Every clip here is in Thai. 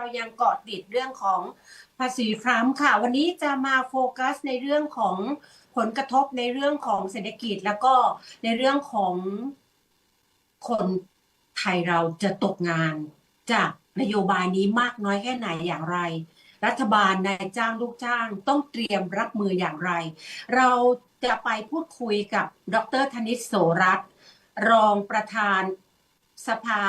เรายังเกาะติดเรื่องของภาษีทรัมป์ค่ะ วันนี้จะมาโฟกัสในเรื่องของผลกระทบในเรื่องของเศรษฐกิจแล้วก็ในเรื่องของคนไทยเราจะตกงานจากนโยบายนี้มากน้อยแค่ไหนอย่างไร รัฐบาลนายจ้างลูกจ้างต้องเตรียมรับมืออย่างไร เราจะไปพูดคุยกับดรธนิตโสรัตรองประธาน สภา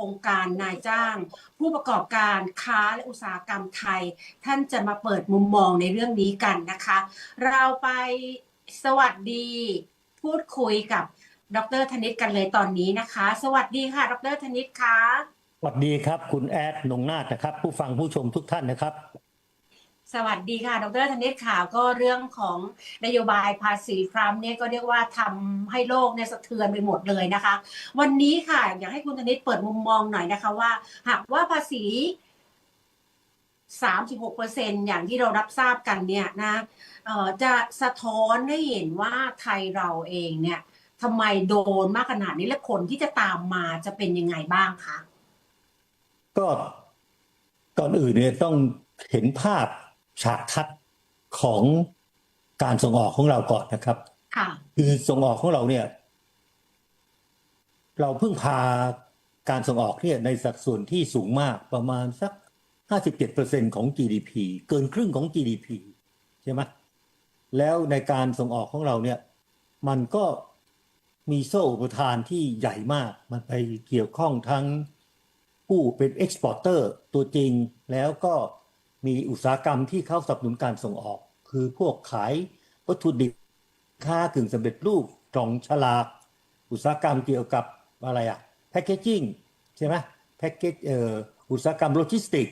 องค์การนายจ้าง ผู้ประกอบการค้าและอุตสาหกรรมไทย ท่านจะมาเปิดมุมมองในเรื่องนี้กันนะคะ เราไปสวัสดีพูดคุยกับดรธนิตกันเลยตอนนี้นะคะ สวัสดีค่ะ ดรธนิตคะสวัสดีครับ คุณแอดนงนาถนะครับ ผู้ฟังผู้ชมทุกท่านนะครับ สวัสดีค่ะ ดรธนิตค่ะก็เรื่องของนโยบายภาษีทรัมป์เนี่ยก็เรียกว่าทำให้โลกเนี่ยสะเทือนไปหมดเลยนะคะ วันนี้ค่ะ อยากให้คุณธนิตเปิดมุมมองหน่อยนะคะว่า หากว่าภาษี 36เปอร์เซ็นอย่างที่เรารับทราบกันเนี่ยนะจะสะท้อนให้เห็นว่าไทยเราเองเนี่ยทำไมโดนมากขนาดนี้และผลที่จะตามมาจะเป็นยังไงบ้างคะก็ก่อนอื่นเนี่ยต้องเห็นภาพ ฉากทัศน์ของการส่งออกของเราก่อนนะครับ ค่ะ คือส่งออกของเราเนี่ย เราเพิ่งพาการส่งออกเนี่ยในสัดส่วนที่สูงมากประมาณสัก 57%ของ GDP เกินครึ่งของ GDP ใช่ไหมแล้วในการส่งออกของเราเนี่ย มันก็มีโซ่อุปทานที่ใหญ่มาก มันไปเกี่ยวข้องทั้งผู้เป็นเอ็กซ์พอร์เตอร์ตัวจริงแล้วก็ มีอุตสาหกรรมที่เข้าสนับสนุนการส่งออก คือพวกขายวัตถุดิบค่ากึ่งสำเร็จรูปกล่องฉลากอุตสาหกรรมเกี่ยวกับอะไรอะแพคเกจิ้งใช่ไหมแพคเกจเอ่ออุตสาหกรรมโลจิสติก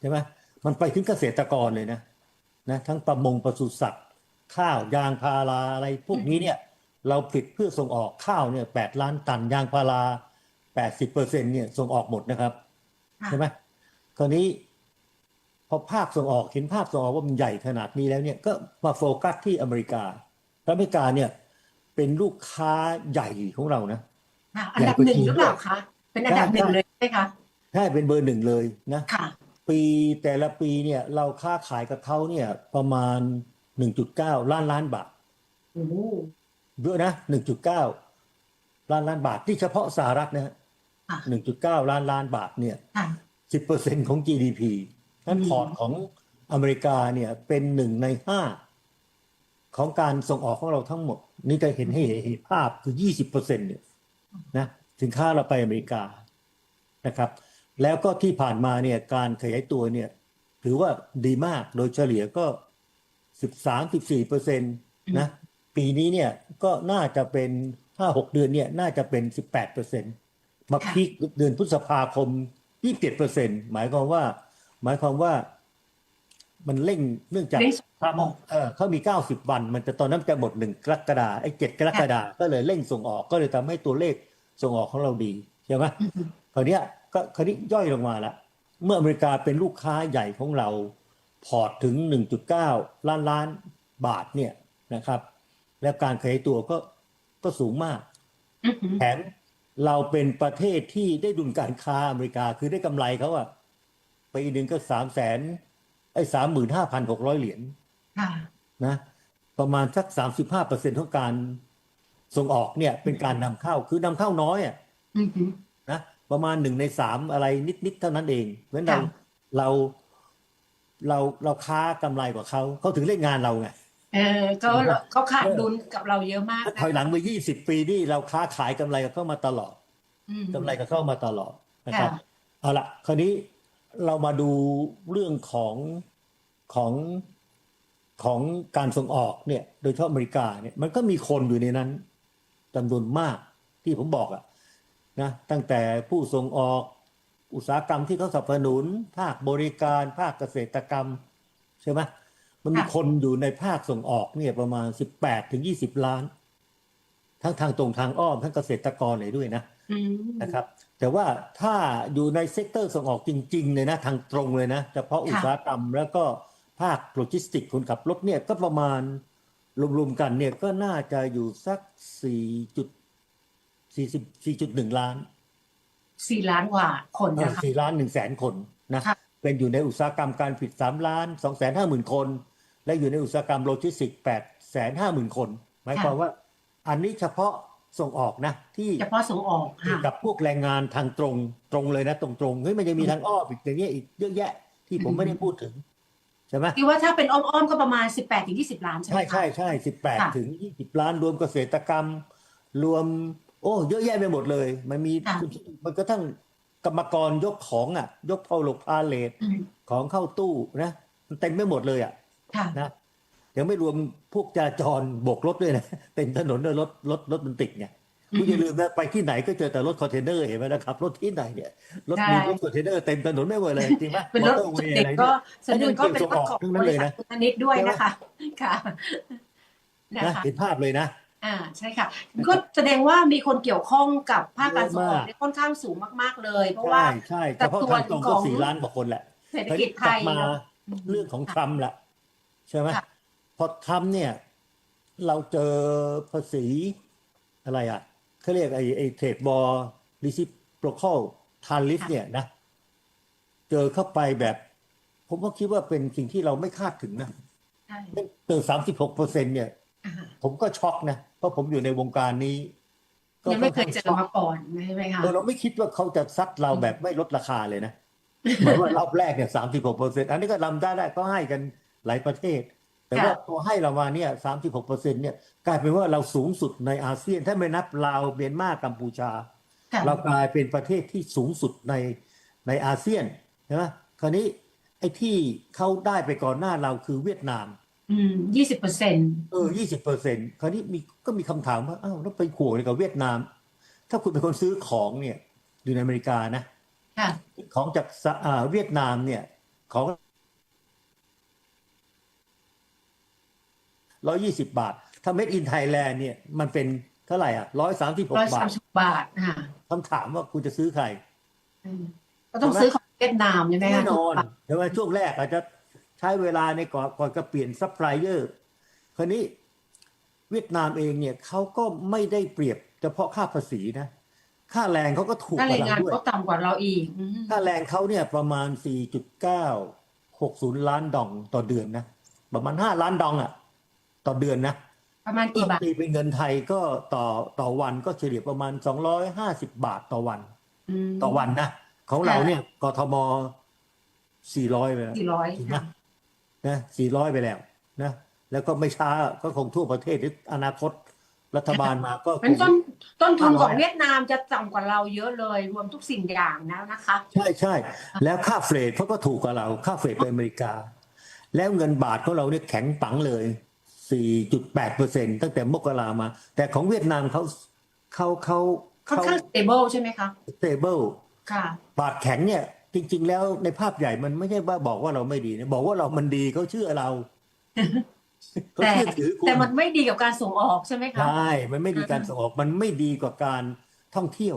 ใช่ไหมมันไปถึงเกษตรกรเลยนะนะทั้งประมงปศุสัตว์ ข้าวยางพาราอะไรพวกนี้เนี่ยเราผลิตเพื่อส่งออกข้าวเนี่ยแปดล้านตันยางพาราแปดสิบเปอร์เซ็นเนี่ยส่งออกหมดนะครับค่ะใช่ไหมคราวนี้พ อภาคส่งออกเห็นภาพส่งออกว่ามันใหญ่ขนาดนี้แล้วเนี่ยก็มาโฟกัสที่อเมริกาแล้วอเมริกาเนี่ยเป็นลูกค้าใหญ่ของเรานะค่ะอันดับหนึ่งหรือเปล่าคะเป็นอันดับหนึ่งเลยใช่ไหมคะใช่เป็นเบอร์หนึ่งเลยนะค่ะปีแต่ละปีเนี่ยเราค้าขายกับเขาเนี่ยประมาณ1.9ล้านล้านบาทโอ้โหเยอะนะ1.9ล้านล้านบาทที่เฉพาะสหรัฐนะฮะค่ะ1.9ล้านล้านบาทเนี่ยค่ะ10%ของ GDP นั้นอืมพอร์ตของอเมริกาเนี่ยเป็นหนึ่งในห้าของการส่งออกของเราทั้งหมด นี่จะเห็นให้เห็นภาพคือ20%เนี่ยนะสินค้าเราไปอเมริกานะครับ แล้วก็ที่ผ่านมาเนี่ยการขยายตัวเนี่ยถือว่าดีมากโดยเฉลี่ยก็13-14%นะปีนี้เนี่ยก็น่าจะเป็น5-6เดือนเนี่ยน่าจะเป็น18%มาค่ะพีคเดือนพฤษภาคม27%หมายความว่า หมายความว่ามันเร่งเนื่องจากเร่งส่งครับออกเออเขามี 90 วัน มันจะตอนนั้นจะหมดหนึ่งกรกฎาไอ้เจ็ดกรกฎาก็เลยเร่งส่งออกก็เลยทำให้ตัวเลขส่งออกของเราดีใช่ไหมอือฮึคราวเนี้ยก็คราวนี้ย่อยลงมาละเมื่ออเมริกาเป็นลูกค้าใหญ่ของเรา พอร์ตถึง 1.9 ล้านล้านบาทเนี่ยนะครับ แล้วการขยายตัวก็ก็สูงมากอือหือแถมเราเป็นประเทศที่ได้ดุลการค้าอเมริกาคือได้กำไรเขาอะ ปีหนึ่งก็สามแสนไอ้สามหมื่นห้าพันหกร้อยเหรียญค่ะนะประมาณสักสามสิบห้าเปอร์เซ็นของการส่งออกเนี่ยเป็นการนำเข้าคือนำเข้าน้อยอะอือหือนะประมาณหนึ่งในสามอะไรนิดๆเท่านั้นเอง เพราะฉะนั้นเราค่ะเราเราเราค้ากำไรกว่าเขาเขาถึงเล่นงานเราไงเออก็เขาขาดดุลกับเราเยอะมากถ้านะถอยหลังมายี่สิบปีนี่เราค้าขายกำไรกับเขามาตลอดอืมกำไรกับเข้ามาตลอดนะครับค่ะเอาละคราวนี้ เรามาดูเรื่องของของของการส่งออกเนี่ยโดยเฉพาะอเมริกาเนี่ยมันก็มีคนอยู่ในนั้นจำนวนมากที่ผมบอกอะนะตั้งแต่ผู้ส่งออกอุตสาหกรรมที่เขาสนับสนุน ภาคบริการ ภาคเกษตรกรรมใช่ไหมมันมีค่ะคนอยู่ในภาคส่งออกเนี่ยประมาณสิบแปดถึงยี่สิบล้าน ทั้งทางตรงทางอ้อมทั้งเกษตรกรเลยด้วยนะอืม นะครับ แต่ว่าถ้าอยู่ในเซกเตอร์ส่งออกจริงๆเลยนะทางตรงเลยนะเฉพาะอุตสาหกรรมแล้วก็ภาคโลจิสติกคนขับรถเนี่ยก็ประมาณรวมๆกันเนี่ยก็น่าจะอยู่สักสี่จุดสี่สิบสี่จุดหนึ่งล้านสี่ล้านกว่าคนนะคะสี่ล้านหนึ่งแสนคนนะค่ะเป็นอยู่ในอุตสาหกรรมการผลิตสามล้านสองแสนห้าหมื่นคน และอยู่ในอุตสาหกรรมโลจิสติกแปดแสนห้าหมื่นคน หมายความว่าอันนี้เฉพาะ ส่งออกนะ ที่เฉพาะส่งออกเกี่ยวค่ะกับพวกแรงงานทางตรงตรงเลยนะ ตรงตรงๆเฮ้ยมันยังมีทางอ้อมอีกอย่างเงี้ยอีกเยอะแยะที่ผมไม่ได้พูดถึงใช่ไหมคิดว่าถ้าเป็นอ้อมๆก็ประมาณ 18ถึง20 ล้านใช่ไหมใช่คะใช่ใช่สิบแปดค่ะถึงยี่สิบล้านรวมเกษตรกรรม รวม โอ้เยอะแยะไปหมดเลย มันมีค่ะมันก็ทั้งกรรมกรยกของอะ ยกพาลกพาเลทอืมของเข้าตู้นะมันเต็มไปหมดเลยอะค่ะนะ ยังไม่รวมพวกจราจรโบกรถด้วยนะ เต็มถนนด้วยรถรถรถมันติดไงอืมคุณอย่าลืมนะไปที่ไหนก็เจอแต่รถคอนเทนเนอร์เห็นไหมนะครับรถที่ไหนเนี่ยรถใช่มีรถคอนเทนเนอร์เต็มถนนไม่หมดเลยจริงไหมเป็นรถมอตอร์เวย์เด็กอะไรก็เนี่ยส่วนหนึ่งก็เป็นรถของทั้งนั้บนเลริยษันะทคุณธนิดด้วยนะคะค่ะนะนะคะเห็นภาพเลยนะอ่าใช่ค่ะก็แสดงว่ามีคนเกี่ยวข้องกับภาคการส่งออกเยอะมากเนี่ยค่อนข้างสูงมากๆเลย เพราะว่าใช่ใช่เฉพาะทางตรงขก็องสี่ล้านกว่าคนแหละเศรษฐคราวกินี้จไทกลับยมาเนอะเรื่องของทรัมป์ละใช่ไหมค่ะ พอทรัมป์เนี่ย เราเจอภาษีอะไรอะเขาเรียกไอ้ไอ้เทรดบอลลิซิโปรคอลทาริฟเนี่ยนะ เจอเข้าไปแบบ ผมก็คิดว่าเป็นสิ่งที่เราไม่คาดถึงนะใช่เจอสามสิบหกเปอร์เซ็นเนี่ยอ่าผมก็ช็อกนะ เพราะผมอยู่ในวงการนี้ยังไม่เคยเจอช็อกมาก่อนใช่ไหมคะเออเราไม่คิดว่าเขาจะซัดเราแบบไม่ลดราคาเลยนะเหมือนว่ารอบแรกเนี่ยสามสิบหกเปอร์เซ็นต์อันนี้ก็ลำได้ได้ก็ให้กันหลายประเทศ แต่ว่าตัวให้เรามาเนี่ยสามสิบหกเปอร์เซ็นต์เนี่ยกลายเป็นว่าเราสูงสุดในอาเซียน ถ้าไม่นับลาวเมียนมากัมพูชาค่ะเรากลายเป็นประเทศที่สูงสุดในในอาเซียนใช่ไหมคราวนี้ไอ้ที่เขาได้ไปก่อนหน้าเราคือเวียดนามอืมยี่สิบเปอร์เซ็นต์เออยี่สิบเปอร์เซ็นต์คราวนี้มีก็มีคำถามว่าอ้าวแล้วไปข่วงอะไรกับเวียดนาม ถ้าคุณเป็นคนซื้อของเนี่ยอยู่ในอเมริกานะค่ะของจากสะอ่าเวียดนามเนี่ยของ ร้อยี่สิบาท ถ้าเม็ดอินไทยแลนด์เนี่ยมันเป็นเท่าไหร่อะร้อยสามสิบหร้อกยบาสาทมสิบบาทค่ะคำถามว่าคุณจะซื้อใคร อืมก็ต้องซื้อของเวียดนามใช่ไหมคะแน่นอนใช่ไหมช่วงแรกอาจจะใช้เวลาในก่อนก่อนจะเปลี่ยนซัพพลายเออร์คราวนี้เวียดนามเองเนี่ยเขาก็ไม่ได้เปรียบเฉพาะค่าภาษีนะ ค่าแรงเขาก็ถูกถ้ากว่าแรงเรางานด้วย ก็ต่ำกว่าเราอีกอืมค่าแรงเขาเนี่ยประมาณ 4.960 ล้านดองต่อเดือนนะ ประมาณ 5 ล้านดองอะ ต่อเดือนนะประมาณกี่บาทตีเป็นเงินไทยก็ต่อต่อวันก็เฉลี่ยประมาณ 250 บาทต่อวันมต่อวันนะของเราเนี่ยกทม 400 ไปแล้วสี่ร้อยจริงไหมค่ะนะ400 ไปแล้วนะแล้วก็ไม่ช้าก็คงทั่วประเทศหรืออนาคตรัฐบาลมาก็คมันงต้นต้นทุนของ500เวียดนามจะต่ำกว่าเราเยอะเลยรวมทุกสิ่งอย่างนะนะคะ ใช่ใช่แล้วค่าเฟรดเขาก็ถูกกว่าเรา ค่าเฟรดไปอเมริกา แล้วเงินบาทของเราเนี่ยแข็งปังเลย 4.8เปอร์เซ็นตั้งแต่มกรามา แต่ของเวียดนามเขาเขาเขาค่อนเขาข้าง stable ใช่ไหมคะสเตเบิลค่ะบาทแข็งเนี่ย จริง ๆ แล้วในภาพใหญ่มันไม่ใช่ว่าบอกว่าเราไม่ดีนะบอกว่าเรามันดีเขาเชื่อเราเขาแต่เชื่อถือคุณแต่มันไม่ดีกับการส่งออกใช่ไหมคะ ใช่มันไม่ดีการส่งออกมันไม่ดีกว่าการท่องเที่ยว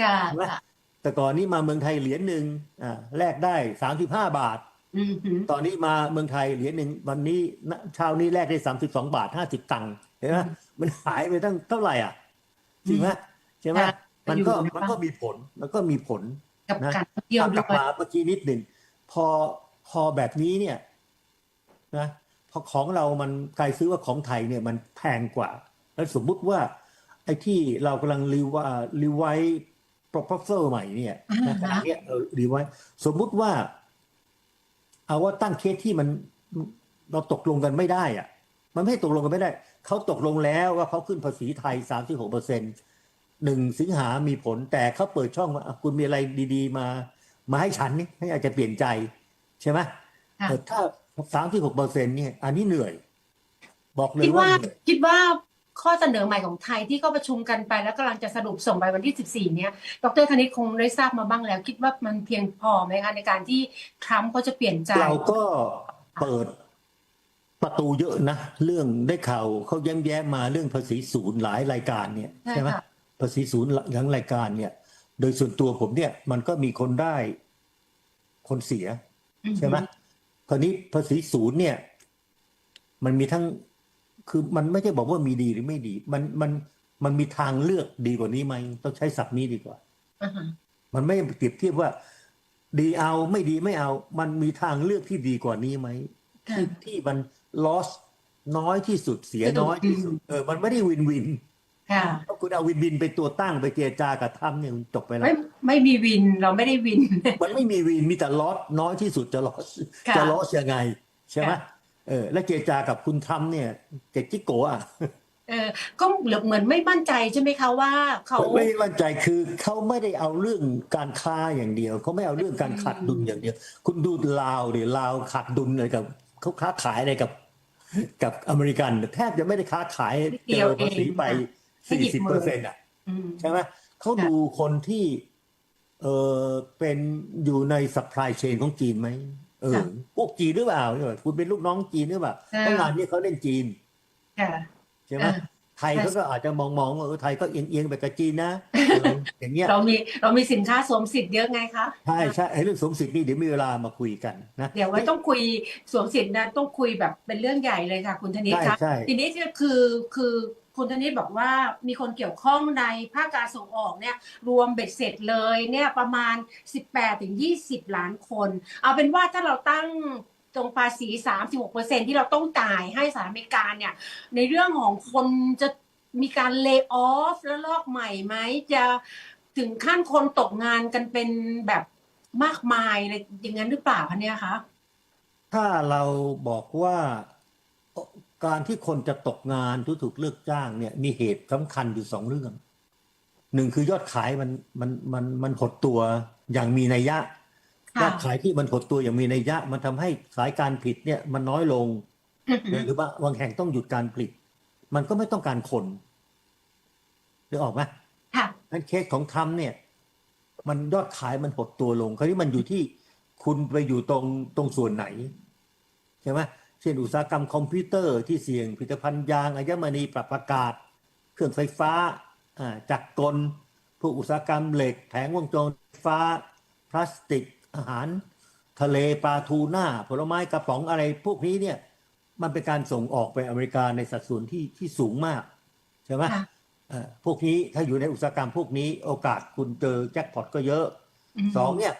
ค่ะใช่ไหมค่ะแต่ก่อนนี้มาเมืองไทยเหรียญหนึ่งอ่าแลกได้สามสิบห้าบาท อืมหืมตอนนี้มาเมืองไทยเหรียญหนึ่งวันนี้ณเช้านี้แลกได้สามสิบสองบาทห้าสิบตังค์เห็นไหมมันหายไปตั้งเท่าไหร่อะจริงไหมใช่ไหมค่ะมันก็อยู่ในมันก็มีผลมันก็มีผลกับนะการท่องเที่ยวกด้ลับวยมาเมื่อกี้นิดหนึ่งพอพอแบบนี้เนี่ยนะพอของเรามันใครซื้อว่าของไทยเนี่ยมันแพงกว่า แล้วสมมุติว่า ไอ้ที่เรากำลังรีว่ารีไว proposal ใหม่เนี่ยนะขณะเนี้ยเออรีไวสมมุติว่า เอาว่าตั้งเคสที่มันเราตกลงกันไม่ได้อะมันไม่ให้ตกลงกันไม่ได้ เขาตกลงแล้วว่าเขาขึ้นภาษีไทยสามสิบหกเปอร์เซ็นหนึ่งสิงหามีผลแต่เขาเปิดช่องว่าอะคุณมีอะไรดีๆ มา มาให้ฉันนี่ให้อาจจะเปลี่ยนใจใช่ไหมค่ะแต่ถ้าสามสิบหกเปอร์เซ็นเนี่ยอันนี้เหนื่อย บอกเลยคิดว่าว่าเหนื่อยคิดว่า ข้อเสนอใหม่ของไทยที่ก็ประชุมกันไปแล้วกำลังจะสรุปส่งไปวันที่ 14 เนี้ย ดรธนิตคงได้ทราบมาบ้างแล้ว คิดว่ามันเพียงพอไหมคะในการที่ทรัมป์เขาจะเปลี่ยนใจ เราก็เปิดประตูเยอะนะ เรื่องได้ข่าวเขาแย้มแย้มๆมาเรื่องภาษีศูนย์หลายรายการเนี่ยใช่ใช่ไหมค่ะภาษีศูนย์หลังรายการเนี่ย โดยส่วนตัวผมเนี่ย มันก็มีคนได้คนเสียใช่ไหมคราวนี้ภาษีศูนย์เนี่ย มันมีทั้ง คือมันไม่ใช่บอกว่ามีดีหรือไม่ดี มันมันมันมีทางเลือกดีกว่านี้ไหมต้องใช้ศัพท์นี้ดีกว่าอ่าฮะมันไม่เปรียบเทียบว่า ดีเอาไม่ดีไม่เอา มันมีทางเลือกที่ดีกว่านี้ไหมค่ะที่ที่มัน loss น้อยที่สุดเสียน้อยที่สุดอืมเออมันไม่ได้วินวินค่ะถ้าคุณเอาวินวินไปตัวตั้งไปเจรจากับทำเนี่ยมันจบไปแล้วไม่ไม่มีวินเราไม่ได้วิน มันไม่มีวินมีแต่ลอสน้อยที่สุดจะลอสค่ะจะลอสยังไง ใช่ไหมค่ะ เออแล้วเจรจากับคุณทำเนี่ยเจ็ดจิโกะอะเออก็เหมือนไม่มั่นใจใช่ไหมคะว่าเขาผมไม่มั่นใจคือเขาไม่ได้เอาเรื่องการค้าอย่างเดียวเขาไม่เอาเรื่องการขาดดุลอย่างเดียว คุณดูลาวเดี๋ยวลาวขาดดุลอะไรกับเขาค้าขายอะไรกับ กับอเมริกันแทบจะไม่ได้ค้าขายเจอภาษีไปสี่สิบเปอร์เซ็นต์อะอืมใช่ไหมเขาดูคนที่เออเป็นอยู่ใน supply chain ของจีนไหม เออค่ะพวกจีนหรือเปล่าเนี่ยคุณเป็นลูกน้องจีนหรือเปล่าใช่เพราะงานนี้เขาเล่นจีนค่ะใช่ไหมอ่าไทยเขาก็อาจจะมองมองว่าเออไทยก็เอียงเอียงๆไปกับจีนนะเอออย่างเงี้ยเรามีเรามีสินค้าสวมสิทธิ์เยอะไงคะใช่ใช่ไอ้เรื่องสมสิทธิ์นี่เดี๋ยวมีเวลามาคุยกันนะเดี๋ยวไว้ต้องคุยสวมสิทธิ์นะต้องคุยแบบเป็นเรื่องใหญ่เลยค่ะ คุณธนิตใช่คะใช่ทีนี้ก็คือคือ คุณธนิตบอกว่ามีคนเกี่ยวข้องในภาคการส่งออกเนี่ยรวมเบ็ดเสร็จเลยเนี่ยประมาณ 18ถึง20 ล้านคน เอาเป็นว่าถ้าเราตั้งตรงภาษี 36%ที่เราต้องจ่ายให้สหรัฐอเมริกาเนี่ย ในเรื่องของคนจะมีการเลิกออฟแล้วลอกใหม่ไหม จะถึงขั้นคนตกงานกันเป็นแบบมากมายอะไรอย่างนั้นหรือเปล่าคะเนี่ยคะ ถ้าเราบอกว่า การที่คนจะตกงานทุกถูกเลิกจ้างเนี่ยมีเหตุสำคัญอยู่สองเรื่องหนึ่งคือยอดขายมันมันมันมันหดตัวอย่างมีนัยยะค่ะยอดขายที่มันหดตัวอย่างมีนัยยะ มันทำให้สายการผลิตเนี่ยมันน้อยลงหรือว่าบางแห่งต้องหยุดการผลิต มันก็ไม่ต้องการคนนึกออกไหมค่ะนั่นเคสของทรัมป์เนี่ย มันยอดขายมันหดตัวลงคราวนี้มันอยู่ที่คุณไปอยู่ตรงตรงส่วนไหนใช่ไหม เช่นอุตสาหกรรมคอมพิวเตอร์ที่เสี่ยงผลิตภัณฑ์ยางอัญมณีปรับอากาศ เครื่องไฟฟ้าอ่าจักรกล พวกอุตสาหกรรมเหล็กแผงวงจรไฟฟ้า พลาสติกอาหาร ทะเลปลาทูน่าผลไม้กระป๋องอะไรพวกนี้เนี่ยมันเป็นการส่งออกไปอเมริกาในสัดส่วนที่ที่สูงมากใช่ไหมค่ะเอ่อพวกนี้ถ้าอยู่ในอุตสาหกรรมพวกนี้โอกาสคุณเจอแจ็คพอตก็เยอะมสองเนี่ย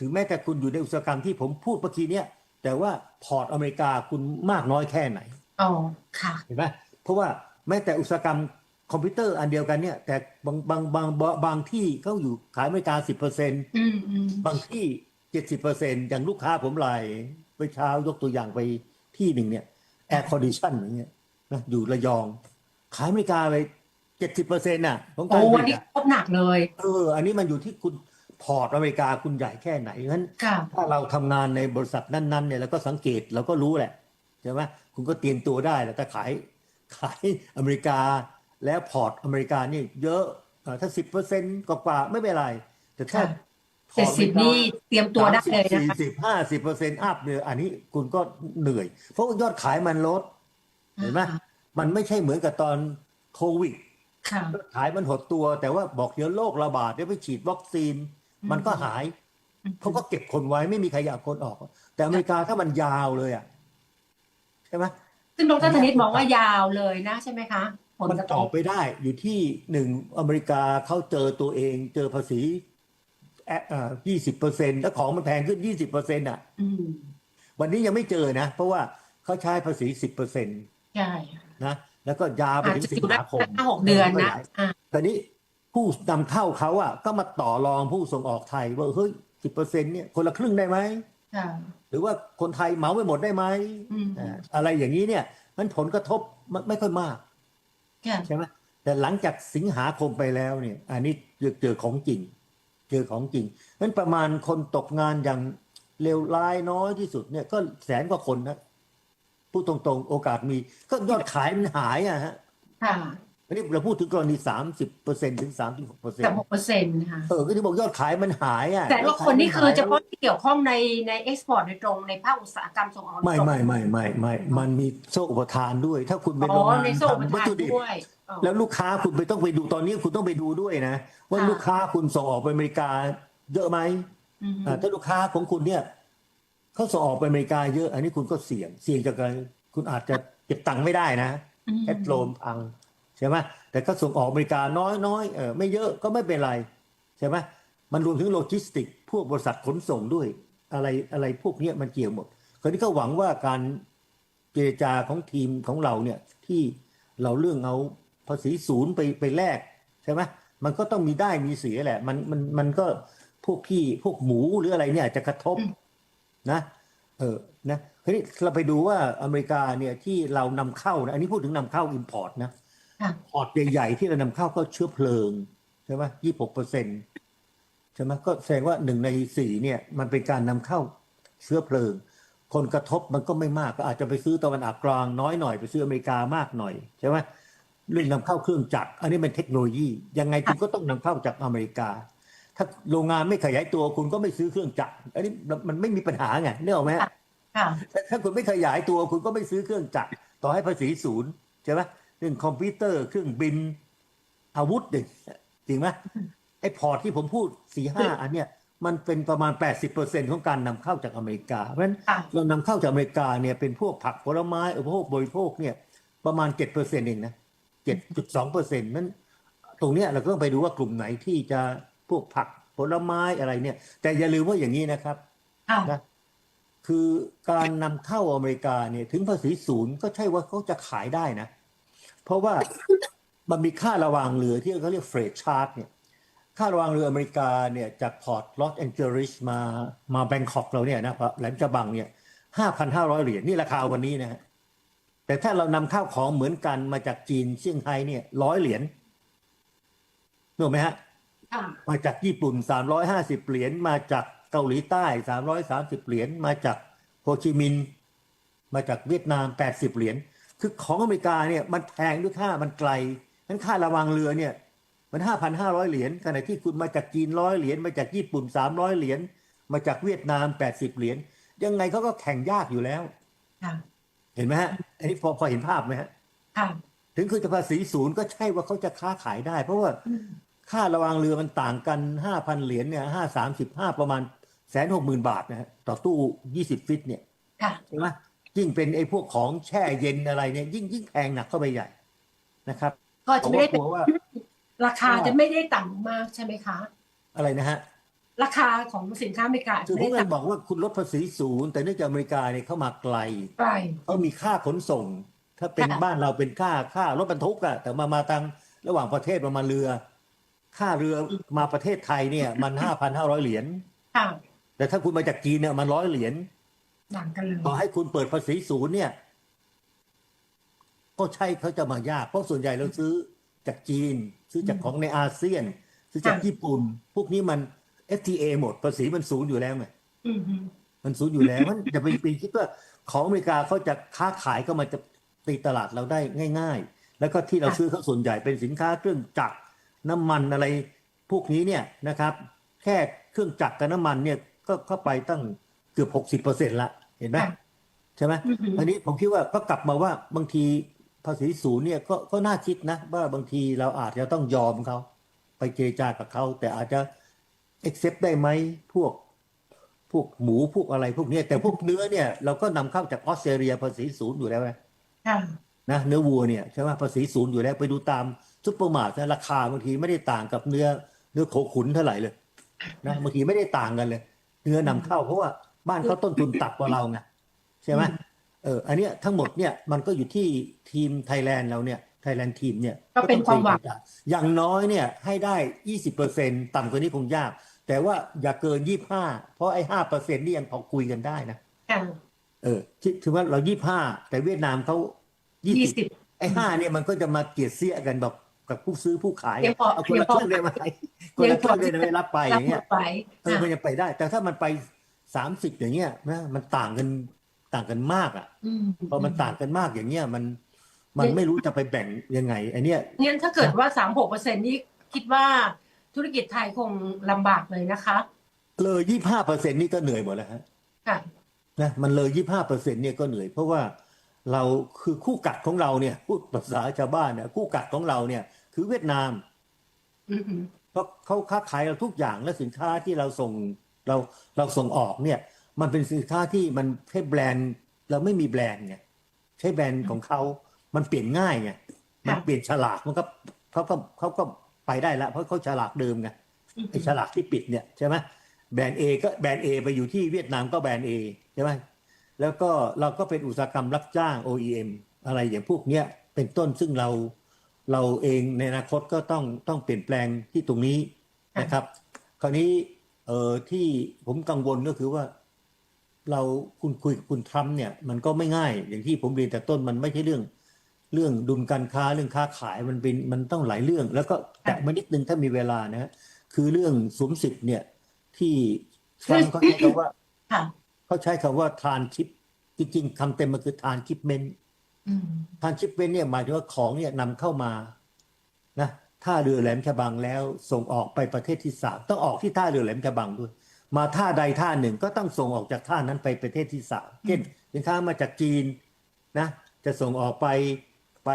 ถึงแม้แต่คุณอยู่ในอุตสาหกรรมที่ผมพูดเมื่อกี้เนี่ย แต่ว่าพอร์ตอเมริกาคุณมากน้อยแค่ไหนอ๋อค่ะ เห็นไหมเพราะว่าแม้แต่อุตสาหกรรมคอมพิวเตอร์อันเดียวกันเนี่ย แต่บางบางบางบางบางที่เขาอยู่ขายอเมริกาสิบเปอร์เซ็นอืมอืมบางที่เจ็ดสิบเปอร์เซ็นอย่างลูกค้าผมรายไปเช้ายกตัวอย่างไปที่หนึ่งเนี่ยแอร์คอนดิชันอย่างเงี้ยนะอยู่ระยอง ขายอเมริกาไปเจ็ดสิบเปอร์เซ็นต์น่ะของโอ้การผวันลิตนี้อะครบหนักเลย เอออันนี้มันอยู่ที่คุณ พอร์ตอเมริกาคุณใหญ่แค่ไหนงั้นค่ะถ้าเราทำงานในบริษัทนั้นๆเนี่ยเราก็สังเกตเราก็รู้แหละใช่ไหมคุณก็เตรียมตัวได้แล้วแต่ขายขายอเมริกาแล้วพอร์ตอเมริกานี่เยอะเอ่อถ้าสิบเปอร์เซ็นต์กว่าๆไม่เป็นไร แต่ถ้าค่ะเจ็ดสิบนี่เตรียมตัวได้เลยนะสี่คะสิบห้าสิบเปอร์เซ็นต์อัพเนี่ยอันนี้คุณก็เหนื่อย เพราะว่ายอดขายมันลด เห็นไหมมันไม่ใช่เหมือนกับตอนโควิดค่ะยอดขายมันหดตัวแต่ว่าบอกเดี๋ยวโรคระบาดเดี๋ยวไปฉีดวัคซีน มันก็หายเขาก็เก็บคนไว้ไม่มีใครอยากคนออก แต่อเมริกาถ้ามันยาวเลยอะใช่ไหมซึ่ซึ่งดรธนิตมองว่ายาวเลยนะใช่ไหมคะผลมันกระทต่อบไปได้อยู่ที่หนึ่งอเมริกาเขาเจอตัวเอง เจอภาษียี่สิบเปอร์เซ็นต์แล้วของมันแพงขึ้นยี่สิบเปอร์เซ็นต์อะอืมวันนี้ยังไม่เจอนะ เพราะว่าเขาใช้ภาษีสิบเปอร์เซ็นต์ใช่นะแล้วก็ยาวไปอาจถึงจะสิองยู่ได้หาคมห้าหกเดือนนะอ่าตอนนี้ ผู้นำเข้าเขาอะก็มาต่อรองผู้ส่งออกไทยว่าเฮ้ยสิบเปอร์เซ็นต์เนี่ยคนละครึ่งได้ไหมค่ะ หรือว่าคนไทยเหมาไปหมดได้ไหมอืม อ่าอะไรอย่างนี้เนี่ย มันผลกระทบไม่ไม่ค่อยมาก ค่ะ ใช่ไหมแต่หลังจากสิงหาคมไปแล้วเนี่ย อันนี้เจอเจอของจริง เจอของจริงนั้นประมาณคนตกงานอย่างเลวร้ายน้อยที่สุดเนี่ยก็แสนกว่าคนนะพูดตรงๆ โอกาสมีก็ยอดขายมันหายอะฮะ ค่ะ อันนี้เราพูดถึงกรณีสามสิบเปอร์เซ็นถึงสามสิบหกเปอร์เซ็นกับต์หกเปอร์เซ็นต์ค่ะ เออก็ที่บอกยอดขายมันหายอะแต่ละคนนี่คืยดขยมัอเฉหยพาะที่เกี่ยวข้องในในเอ็กซ์พอร์ตโดยตรงในภาคอุตสาหกรรมส่งออกไม่ตรงไม่ไม่ไม่ไม่มันมีโซ่อุปทานด้วย ถ้าคุณเป็นอ๋โรองงานในโซ่อุปทำวัตทานถุดิบด้วยอ๋อแล้วลูกค้าคุณไปต้องไปดูตอนนี้คุณต้องไปดูด้วยนะ ว่าค่ะลูกค้าคุณส่งออกไปอเมริกาเยอะไหมอืมอ่าถ้าลูกค้าของคุณเนี่ยเขาส่งออกไปอเมริกาเยอะ อันนี้คุณก็เสี่ยง เสี่ยงจากการคุณอาจจะเก็บตังค์ไม่ได้นะอืมแคทโลมพัง ใช่ไหมแต่ก็ส่งออกอเมริกาน้อยน้อยเออไม่เยอะก็ไม่เป็นไรใช่ไหมมันรวมถึงโลจิสติก พวกบริษัทขนส่งด้วยอะไรอะไรพวกนี้มันเกี่ยวหมดคราวนี้ก็หวังว่าการเจรจาของทีมของเราเนี่ยที่เราเรื่องเอาภาษีศูนย์ไปไปแลกใช่ไหมมันก็ต้องมีได้มีเสียแหละ มันมันมันก็พวกพี่พวกหมูหรืออะไรเนี่ยจะกระทบนะเออนะคราวนี้เราไปดูว่าอเมริกาเนี่ยที่เรานำเข้านะอันนี้พูดถึงนำเข้าอิ p พอร์ตนะ พอร์ตใหญ่ ๆ ที่เรานำเข้าก็เชื้อเพลิงใช่ไหมยี่หกเปอร์เซ็นใช่ไหมก็แสดงว่าหนึ่งในสี่เนี่ยมันเป็นการนำเข้าเชื้อเพลิง คนกระทบมันก็ไม่มากก็อาจจะไปซื้อตะวันออกกลางน้อยหน่อยไปซื้ออเมริกามากหน่อยใช่ไหมเรื่องนำเข้าเครื่องจักรอันนี้เป็นเทคโนโลยี ยังไงคุณก็ต้องนำเข้าจากอเมริกา ถ้าโรงงานไม่ขยายตัวคุณก็ไม่ซื้อเครื่องจักรอันนี้มันไม่มีปัญหาไงนึกออกไหมฮะค่ะถ้าถ้าคุณไม่ขยายตัวคุณก็ไม่ซื้อเครื่องจักรต่อให้ภาษีศูนย์ใช่ไหม เรื่องคอมพิวเตอร์เครื่องบินอาวุธเด็กจริงไหมไอ้พอร์ตที่ผมพูดสี่ห้าอันเนี้ยมันเป็นประมาณ 80%ของการนำเข้าจากอเมริกา เพราะฉะนั้นค่ะเรานำเข้าจากอเมริกาเนี่ยเป็นพวกผักผลไม้อุปโภคบริโภคเนี่ยประมาณ 7%เองนะ 7.2%นั้นตรงเนี้ยเราก็ต้องไปดูว่ากลุ่มไหนที่จะพวกผักผลไม้อะไรเนี่ย แต่อย่าลืมว่าอย่างนี้นะครับค่ะนะคือการนำเข้าอเมริกาเนี่ยถึงภาษีศูนย์ก็ใช่ว่าเขาจะขายได้นะ เพราะว่ามันมีค่าระวางเรือที่เขาเรียกเฟรดชาร์จเนี่ยค่าระวางเรืออเมริกาเนี่ยจากพอร์ตลอสแองเจลิสมามาแบงคอกเราเนี่ยนะแหลมฉบังเนี่ยห้าพันห้าร้อยเหรียญนี่ราคาวันนี้นะฮะแต่ถ้าเรานำเข้าของเหมือนกันมาจากจีนเซี่ยงไฮ้เนี่ยร้อยเหรียญนึกออกไหมฮะค่ะมาจากญี่ปุ่น350เหรียญมาจากเกาหลีใต้330เหรียญมาจากโฮจิมินห์มาจากเวียดนาม80เหรียญ คือของอเมริกาเนี่ยมันแพงด้วยค่ามันไกลนั้นค่าระวังเรือเนี่ยมัน 5,500 เหรียญขณะที่คุณมาจากจีนร้อยเหรียญมาจากญี่ปุ่น 300 เหรียญมาจากเวียดนาม 80 เหรียญยังไงเขาก็แข่งยากอยู่แล้วค่ะเห็นไหมฮะอันนี้พอพอเห็นภาพไหมฮะค่ะถึงคือจะภาษีศูนย์ก็ใช่ว่าเขาจะค้าขายได้ เพราะว่าอืมค่าระวางเรือมันต่างกันห้าพันเหรียญเนี่ยห้าสามสิบห้าประมาณแสนหกหมื่นบาทนะฮะต่อตู้ยี่สิบฟิตเนี่ยค่ะใช่ไหม ยิ่งเป็นไอ้พวกของแช่เย็นอะไรเนี่ยยิ่งยิ่งแพงหนักเข้าไปใหญ่นะครับ ก็จะไม่ได้ผเป็นกลัวว่าราคาจะไม่ได้ต่ำมากใช่ไหมคะ อะไรนะฮะราคาของสินค้าอเมริกาคือไม่ผมได้เลยต่ำบอกว่าคุณลดภาษีศูนย์แต่เนื่องจากอเมริกาเนี่ยเข้ามาไกลไกลเขามีค่าขนส่ง ถ้าเป็นค่ะบ้านเราเป็นค่าค่ารถบรรทุกอะแต่มามาทางระหว่างประเทศมามาเรือ ค่าเรือมาประเทศไทยเนี่ย มันห้าพันห้าร้อยเหรียญค่ะแต่ถ้าคุณมาจากจีนเนี่ยมันร้อยเหรียญ ต่างกันเลยต่อให้คุณเปิดภาษีศูนย์เนี่ย ก็ใช่เขาจะมายาก เพราะส่วนใหญ่เราซื้อจากจีน ซื้อจากของในอาเซียน ซื้อจากญี่ปุ่น พวกนี้มัน FTA หมดภาษีมันศูนย์อยู่แล้วไงอืมฮึมันศูนย์อยู่แล้วมันจะไปไปคิดว่าของอเมริกาเขาจะค้าขายก็มันจะตีตลาดเราได้ง่าย ๆ แล้วก็ที่เราซื้อเขาส่วนใหญ่เป็นสินค้าเครื่องจักรน้ำมันอะไร พวกนี้เนี่ยนะครับ แค่เครื่องจักรกับน้ำมันเนี่ยก็เข้าไปตั้งเกือบหกสิบเปอร์เซ็นต์ละ เห็นไหมค่ะใช่ไหมอือหืออันนี้ผมคิดว่าก็กลับมาว่าบางทีภาษีศูนย์เนี่ยก็ก็น่าคิดนะว่าบางทีเราอาจจะต้องยอมเขาไปเจรจากับเขาแต่อาจจะ accept ได้ไหมพวกพวกหมูพวกอะไรพวกเนี้ยแต่พวกเนื้อเนี่ยเราก็นำเข้าจากออสเตรเลียภาษีศูนย์อยู่แล้วไงค่ะนะเนื้อวัวเนี่ยใช่ไหมภาษีศูนย์อยู่แล้วไปดูตามซุปเปอร์มาร์ทนะราคาบางทีไม่ได้ต่างกับเนื้อเนื้อโคขุนเท่าไหร่เลยนะบางทีไม่ได้ต่างกันเลย เนื้อนำเข้าเพราะว่า บ้านเขาต้นทุนต่ำกว่าเราไงใช่ไหมเอออันเนี้ยทั้งหมดเนี่ยมันก็อยู่ที่ทีมไทยแลนด์เราเนี่ยไทยแลนด์ทีมเนี่ยก็เป็นความหวังอย่างน้อยเนี่ยให้ได้ยี่สิบเปอร์เซ็นต่ำกว่านี้คงยาก แต่ว่าอย่าเกินยี่ห้าเพราะไอ้ห้าเปอร์เซ็นนี่ยังพอคุยกันได้นะค่ะเออที่ถือว่าเรายี่ห้าแต่เวียดนามเขายี่ยี่สิบสิบไอ้ห้าเนี่ยมันก็จะมาเกลียดเสียกันแบบกับผู้ซื้อผู้ขายเดี๋ยวพอเอาคนละเดี๋ยวพอครึ่งได้ไหมคนละครึ่งได้ไหมรับไปอรับย่างหมเงี้ยดไปเออมันจะไปได้ แต่ถ้ามันไป สามสิบอย่างเงี้ยนะมันต่างกันต่างกันมากอะอืมพอมันต่างกันมากอย่างเงี้ยมันมันไม่รู้จะไปแบ่งยังไงไอเนี้ยงั้นถ้าเกิดว่าสามหกเปอร์เซ็นนี่คิดว่าธุรกิจไทยคงลำบากเลยนะคะ เลยยี่ห้าเปอร์เซ็นนี่ก็เหนื่อยหมดแล้วฮะค่ะนะมันเลยยี่ห้าเปอร์เซ็นเนี่ยก็เหนื่อย เพราะว่าเราคือคู่กัดของเราเนี่ยพูดภาษาชาวบ้านเนี่ยคู่กัดของเราเนี่ย คือเวียดนามอืมฮึเพราะเขาค้าขายเราทุกอย่างและสินค้าที่เราส่ง เราเราส่งออกเนี่ยมันเป็นสินค้าที่มันใช้แบรนด์ เราไม่มีแบรนด์ไงใช้แบรนด์ของเขา มันเปลี่ยนง่ายไงมันเปลี่ยนฉลากมันก็เขาก็เขาก็ไปได้แล้วเพราะเขาฉลากเดิมไงอืมไอ้ฉลากที่ปิดเนี่ยใช่ไหมแบรนด์เอก็แบรนด์เอไปอยู่ที่เวียดนามก็แบรนด์เอใช่ไหมแล้วก็เราก็เป็นอุตสาหกรรมรับจ้าง OEM อะไรอย่างพวกเนี้ยเป็นต้นซึ่งเราเราเองในอนาคตก็ต้องต้องเปลี่ยนแปลงที่ตรงนี้นะครับ คราวนี้ เอ่อที่ผมกังวลก็คือว่า เราคุณคุยกับคุณทรัมป์เนี่ยมันก็ไม่ง่าย อย่างที่ผมเรียนแต่ต้นมันไม่ใช่เรื่อง เรื่องดุลการค้าเรื่องค้าขายมันเป็นมันต้องหลายเรื่อง แล้วก็แตะมานิดนึงถ้ามีเวลานะฮะคือเรื่องสวมสิทธิ์เนี่ย ที่ทรัมป์เขาใช้คำว่าค่ะเขาใช้คำว่าทานชิปจริงๆคำเต็มมันคือทานชิปเมนอืมทานชิปเมนเนี่ยหมายถึงว่าของเนี่ยนำเข้ามานะ ท่าเรือแหลมฉบังแล้วส่งออกไปประเทศที่สามต้องออกที่ท่าเรือแหลมฉบังด้วย มาท่าใดท่าหนึ่งก็ต้องส่งออกจากท่านั้นไปประเทศที่สามเช่นสินค้ามาจากจีนนะจะส่งออกไปไป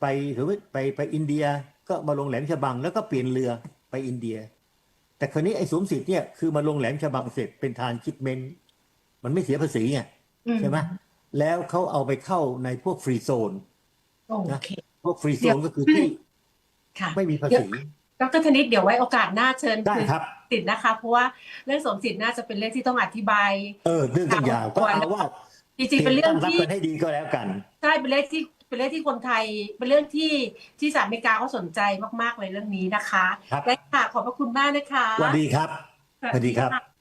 ไปหรือว่าไปไปอินเดียก็มาลงแหลมฉบัง แล้วก็เปลี่ยนเรือไปอินเดีย แต่คราวนี้ไอ้สวมสิทธิ์เนี่ยคือมาลงแหลมฉบังเสร็จเป็นทานชิปเมนต์มันไม่เสียภาษีไงอืใช่ไหมแล้วเขาเอาไปเข้าในพวกฟรีโซนโอเคพวกฟรีโซเดี๋ยนวก็คือที่ ค่ะไม่มีภาษีดรธนิตเดี๋ยวไว้โอกาสหน้าเชิญได้ณครับสิทธิ์นะคะ เพราะว่าเรื่องสวมสิทธิ์น่าจะเป็นเรื่องที่ต้องอธิบาย เออเรื่องต่างยาวก็เอาว่าจริงๆเป็นเรื่องตั้งรับที่กันให้ดีก็แล้วกันใช่เป็นเรื่องที่เป็นเรื่องที่คนไทยเป็นเรื่องที่ที่สหรัฐอเมริกาเขาสนใจมากๆเลยเรื่องนี้นะคะครับได้ค่ะขอบพระคุณมากนะคะสวัสดีครับสวัสดีครับค่ะ